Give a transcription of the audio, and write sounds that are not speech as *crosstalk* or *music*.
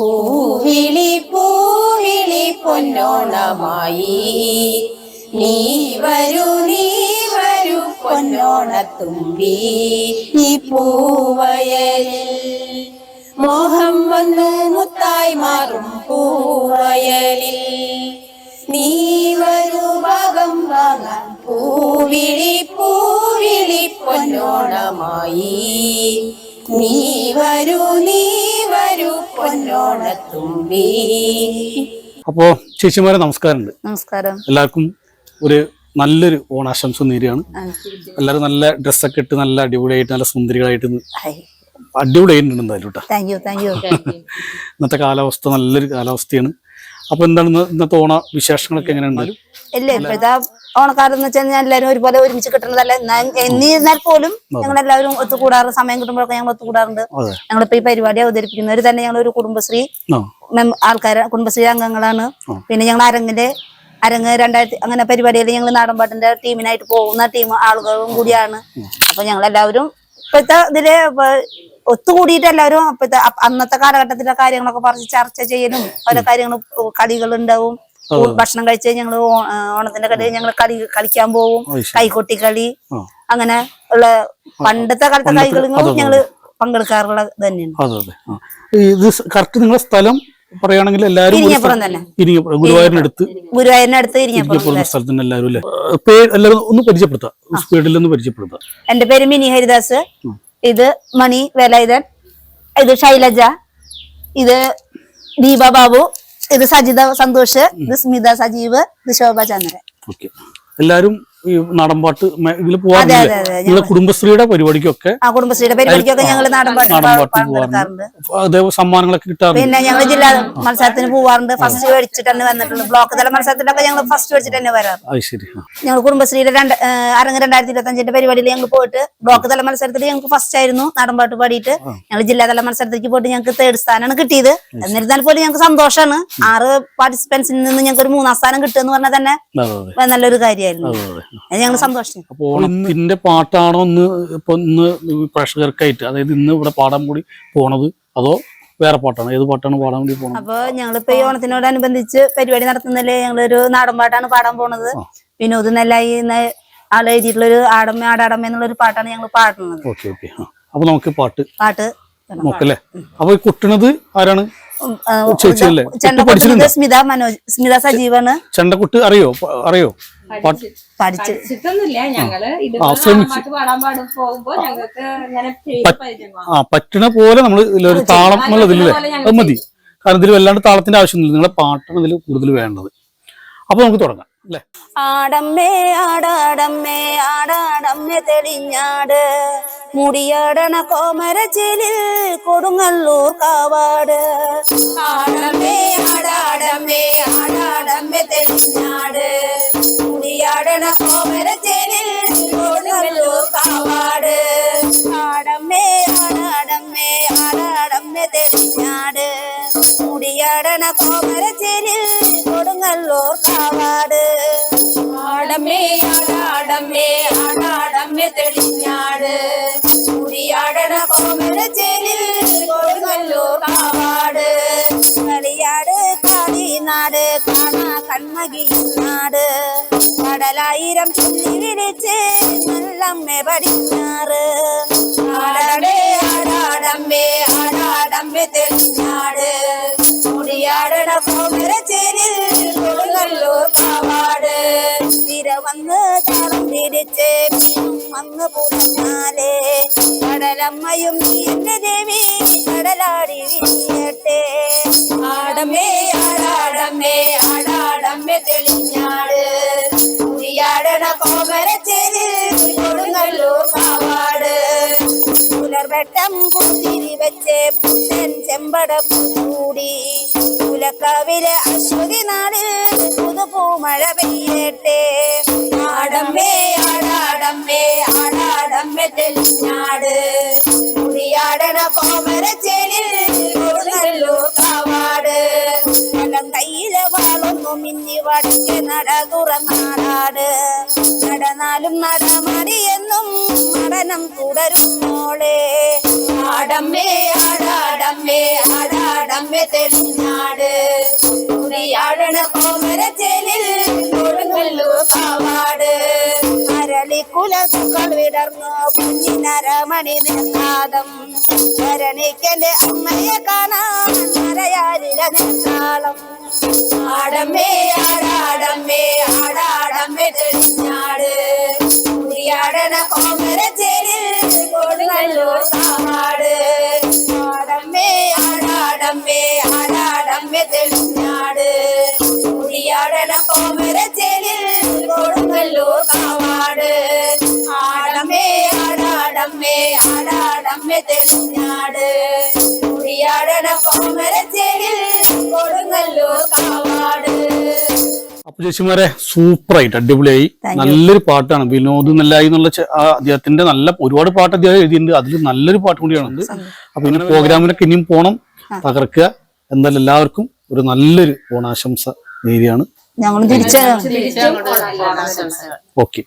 പൂവിളി പൂവിളി പൊന്നോണമായി. നീ വരൂ നീ വരൂ പൊന്നോണത്തുമ്പി ഈ പൂവയലിൽ മോഹം വന്നു മുത്തായി മാറും പൂവയലിൽ. നീ വരൂ ഭാഗം വാങ്ങാൻ പൂവിളി പൂവിളി പൊന്നോണമായി. നീ വരൂ നീ പൊന്നോണത്തുമ്പി. അപ്പോ ചേച്ചിമാരെ നമസ്കാരമുണ്ട്. നമസ്കാരം. എല്ലാവർക്കും ഒരു നല്ലൊരു ഓണാശംസ നേരിയാണ് എല്ലാവരും നല്ല ഡ്രസ്സൊക്കെ ഇട്ട് നല്ല അടിപൊളിയായിട്ട് നല്ല സുന്ദരികളായിട്ട് അടിപൊളി അടിപൊളിയായിട്ടുണ്ട് എന്തായാലും *laughs* ഇന്നത്തെ കാലാവസ്ഥ നല്ലൊരു കാലാവസ്ഥയാണ്. അപ്പൊ എന്താണ് ഇന്ന് ഇന്നത്തെ ഓണ വിശേഷങ്ങളൊക്കെ എങ്ങനെയുണ്ട്? ഇല്ല ഇപ്പോഴത്തെ ഓണക്കാലം എന്ന് വെച്ചാൽ എല്ലാവരും ഒരുപോലെ ഒരുമിച്ച് കിട്ടുന്നതല്ല? എന്നിരുന്നാൽ പോലും ഞങ്ങൾ എല്ലാവരും ഒത്തുകൂടാറ് സമയം കിട്ടുമ്പോഴൊക്കെ ഞങ്ങൾ ഒത്തുകൂടാറുണ്ട്. ഞങ്ങളിപ്പോ ഈ പരിപാടി അവതരിപ്പിക്കുന്നവർ തന്നെ ഞങ്ങൾ ഒരു കുടുംബശ്രീ ആൾക്കാരെ കുടുംബശ്രീ അംഗങ്ങളാണ്. പിന്നെ ഞങ്ങൾ അരങ്ങിന്റെ അരങ്ങ് രണ്ടായിരത്തി അങ്ങനെ പരിപാടിയിൽ ഞങ്ങൾ നാടൻപാട്ടിന്റെ ടീമിനായിട്ട് പോകുന്ന ടീം ആളുകളും കൂടിയാണ്. അപ്പൊ ഞങ്ങൾ എല്ലാവരും ഇപ്പോഴത്തെ ഇതിൽ ഒത്തുകൂടിയിട്ട് എല്ലാവരും അന്നത്തെ കാലഘട്ടത്തിലെ കാര്യങ്ങളൊക്കെ പറഞ്ഞ് ചർച്ച ചെയ്യലും പല കാര്യങ്ങളും കളികളുണ്ടാവും ഭക്ഷണം കഴിച്ച് ഞങ്ങൾ ഓണത്തിന്റെ കളി ഞങ്ങൾ കളി കളിക്കാൻ പോവും. കൈകൊട്ടി കളി അങ്ങനെ ഉള്ള പണ്ടത്തെ കാലത്തെ കളികളും ഞങ്ങൾ പങ്കെടുക്കാറുള്ളത് തന്നെയാണ്. ഇത് കറക്റ്റ് നിങ്ങളുടെ സ്ഥലം പറയുകയാണെങ്കിൽ എല്ലാവരും ഗുരുവായൂരിനടുത്ത്. ഗുരുവായൂരിനടുത്ത് ഇരിഞ്ഞപ്പുറം ഇരിങ്ങപ്പുറം എല്ലാവരും അല്ലേ? പേര് എല്ലാവരും ഒന്ന് പരിചയപ്പെടുത്താം. സ്പീഡിൽ ഒന്ന് പരിചയപ്പെടുത്താം. എന്റെ പേര് മിനി ഹരിദാസ്. ഇത് മണി വേലായുധൻ. ഇത് ശൈലജ. ഇത് ദീപ ബാബു. ഇത് സജിത സന്തോഷ് ഇത് സ്മിത സജീവ് ഇത് ശോഭ ചന്ദ്രൻ എല്ലാരും ഈ നാടൻപാട്ട് ഇതിൽ പോവാറില്ല അതെ പോവാറില്ലേ അതെ അതെ നിങ്ങളെ കുടുംബശ്രീയുടെ പരിപാടിക്കൊക്കെ അതേപോലെ കുടുംബശ്രീയുടെ പരിപാടിക്കൊക്കെ ഞങ്ങൾ നാടൻ പാട്ട് നാടൻപാട്ട് പങ്കെടുക്കാറുണ്ട് അതേ സമ്മാനങ്ങളൊക്കെ കിട്ടാറുണ്ട്. പിന്നെ ഞങ്ങൾ ജില്ലാ മത്സരത്തിന് പോവാറുണ്ട്. ഫസ്റ്റ് മേടിച്ചിട്ട് തന്നെ വന്നിട്ടുണ്ട് ബ്ലോക്ക് തല മത്സരത്തിലൊക്കെ ഞങ്ങൾ ഫസ്റ്റ് മേടിച്ചിട്ട് തന്നെ വരാറ്. അത് ശരി ഞങ്ങൾ കുടുംബശ്രീയുടെ രണ്ട് അരങ്ങ് രണ്ടായിരത്തി ഇരുപത്തി അഞ്ചിന്റെ പരിപാടിയിൽ ഞങ്ങൾ പോയിട്ട് ബ്ലോക്ക് തല മത്സരത്തിൽ ഞങ്ങൾക്ക് ഫസ്റ്റ് ആയിരുന്നു നാടൻപാട്ട് പാടിയിട്ട്. ഞങ്ങൾ ജില്ലാതല മത്സരത്തിലേക്ക് പോയിട്ട് ഞങ്ങൾക്ക് തേർഡ് സ്ഥാനമാണ് കിട്ടിയത്. എന്നിരുന്നാൽ പോലും ഞങ്ങൾക്ക് സന്തോഷമാണ് ആറ് പാർട്ടിസിപ്പൻസിൽ നിന്ന് ഞങ്ങൾക്ക് ഒരു മൂന്നാം സ്ഥാനം കിട്ടുക എന്ന് പറഞ്ഞാൽ തന്നെ നല്ലൊരു കാര്യമായിരുന്നു ഞങ്ങൾ സന്തോഷം അപ്പൊ ഓണത്തിന്റെ പാട്ടാണോ ഇന്ന് ഇപ്പൊ ഇന്ന് പ്രേക്ഷകർക്കായിട്ട്? അതായത് ഇന്ന് ഇവിടെ പാടാൻ കൂടി പോണത് അതോ വേറെ പാട്ടാണ്? ഏത് പാട്ടാണ് പാടാൻ വേണ്ടി പോണത്? അപ്പൊ ഞങ്ങളിപ്പോ ഈ ഓണത്തിനോടനുബന്ധിച്ച് പരിപാടി നടത്തുന്നതിൽ ഞങ്ങളൊരു നാടൻ പാട്ടാണ് പാടാൻ പോണത്. വിനോദ് നെല്ലായി എന്ന ഒരു ആടമ്മ ആടാടമ്മ എന്നുള്ളൊരു പാട്ടാണ് ഞങ്ങൾ പാടുന്നത്. Okay okay. അപ്പൊ നമുക്ക് പാട്ട് പാട്ട്. നോക്കല്ലേ? അപ്പൊ ഈ കുട്ടണത് ആരാണ്? പഠിച്ചിട്ടുണ്ടോ? കൊട്ടുന്നത് സ്മിത മനോജ് സ്മിത സജീവാണ്. ചെണ്ടക്കുട്ട് അറിയോ? അറിയോ? ആ, പറ്റണ പോലെ നമ്മൾ ഇതിലൊരു താളം എന്നുള്ളതില്ലേ അത് മതി. കാരണം ഇതിൽ വല്ലാണ്ട് താളത്തിന്റെ ആവശ്യമൊന്നുമില്ല. നിങ്ങളെ പാട്ടാണ് ഇതിൽ കൂടുതൽ വേണ്ടത്. അപ്പൊ നമുക്ക് തുടങ്ങാം. ആടമ്മേ ആടാടമ്മേ ആടാടമ്മേ തെളിഞ്ഞാട്. മുടിയാടണ കോമരച്ചേലിൽ കൊടുങ്ങല്ലൂർ കാവാട്. ആടമ്മേ ആടാടമ്മേ ആടാടമ്മേ തെളിഞ്ഞാട്. മുടിയാടണ കോമരച്ചേലിൽ കൊടുങ്ങല്ലൂർ കാവാട്. ആടമ്മേ ആടാടമ്മേ ആടാടമ്മേ തെളിഞ്ഞാട്. മുടിയാടണ കോമരച്ചേലിൽ കൊടുങ്ങല്ലൂർ ആടമ്മേ ആടാടമ്മേ ആടാടമ്മേ തെളിഞ്ഞാട് മുടിയാടണ കോമരച്ചേലിൽ കൊടുങ്ങല്ലൂർ കാവാട് കളിയാട് കാടിനാട് കാണാ കൺമകിനാട് കടലായിരം ചൊല്ലി വിളിച്ച് നല്ലമ്മേ പടിഞ്ഞാറ് ആടമേ ആടാടമ്മേ ആടാടമ്മേ തെളിഞ്ഞാട് മുടിയാടണ കോമരച്ചേലിൽ കൊടുങ്ങല്ലൂർ പിടിച്ച് വന്ന് പുറഞ്ഞാലേ കടലമ്മയും നീ എന്റെ ദേവി കടലാടി വിരിയട്ടെ. ആടമ്മേ ആടാടമ്മേ ആടാടമ്മേ തെളിഞ്ഞാട്. കുടിയാടണ കോമരച്ചേരിൽ കൊടുങ്ങല്ലൂർ കാവാട്. പുലർവട്ടം പൂത്തിരി വെച്ച് പുത്തൻ ചെമ്പട പൂടി. പുലക്കാവിലെ അശ്വതി നാടിൽ പുതുപൂമഴ പെയ്യട്ടെ. ആടമ്മേ ആടാടമ്മേ ആടാടമ്മേ തെളിഞ്ഞാട്. കുടിയാടണ കോമരച്ചേലിൽ കൊടുങ്ങല്ലൂർ കാവാട്. കലം കയ്യിലെ വാളൊന്നു മിന്നി വടക്ക് നട തുറന്നാടാട് നടന്നാലും നടമടിയെന്നും എന്നും ഗാനം തുടരുന്നോളെ ആടമ്മേ ആടാടമ്മേ ആടാടമ്മേ തെളിഞ്ഞാട്. കുറിയാടണ കോമരച്ചേലിൽ അരളിക്കുലകൾ വിടർന്നു. കുഞ്ഞിനരമണി നിർനാദം ശരണിക്കന്റെ അമ്മയെ കാണാൻ നരയാരില നിന്നാളം ആടമ്മേ ആടാടമ്മേ ആടാടമ്മേ തെളിഞ്ഞാട്. കുറിയാടണ അപ്പൊ ചേച്ചിമാരെ സൂപ്പറായിട്ട് അടിപൊളിയായി. നല്ലൊരു പാട്ടാണ്. വിനോദ് നല്ലായി എന്നുള്ള ആ അദ്ദേഹത്തിന്റെ നല്ല ഒരുപാട് പാട്ട് അദ്ദേഹം എഴുതിയിട്ടുണ്ട്. അതിൽ നല്ലൊരു പാട്ട് കൂടിയാണ് അപ്പൊ ഇങ്ങനെ പ്രോഗ്രാമിനൊക്കെ ഇനിയും പോണം. തകർക്കുക. എന്തായാലും എല്ലാവർക്കും ഒരു നല്ലൊരു ഓണാശംസ നേരിയാണ് തിരിച്ചും ഓക്കെ.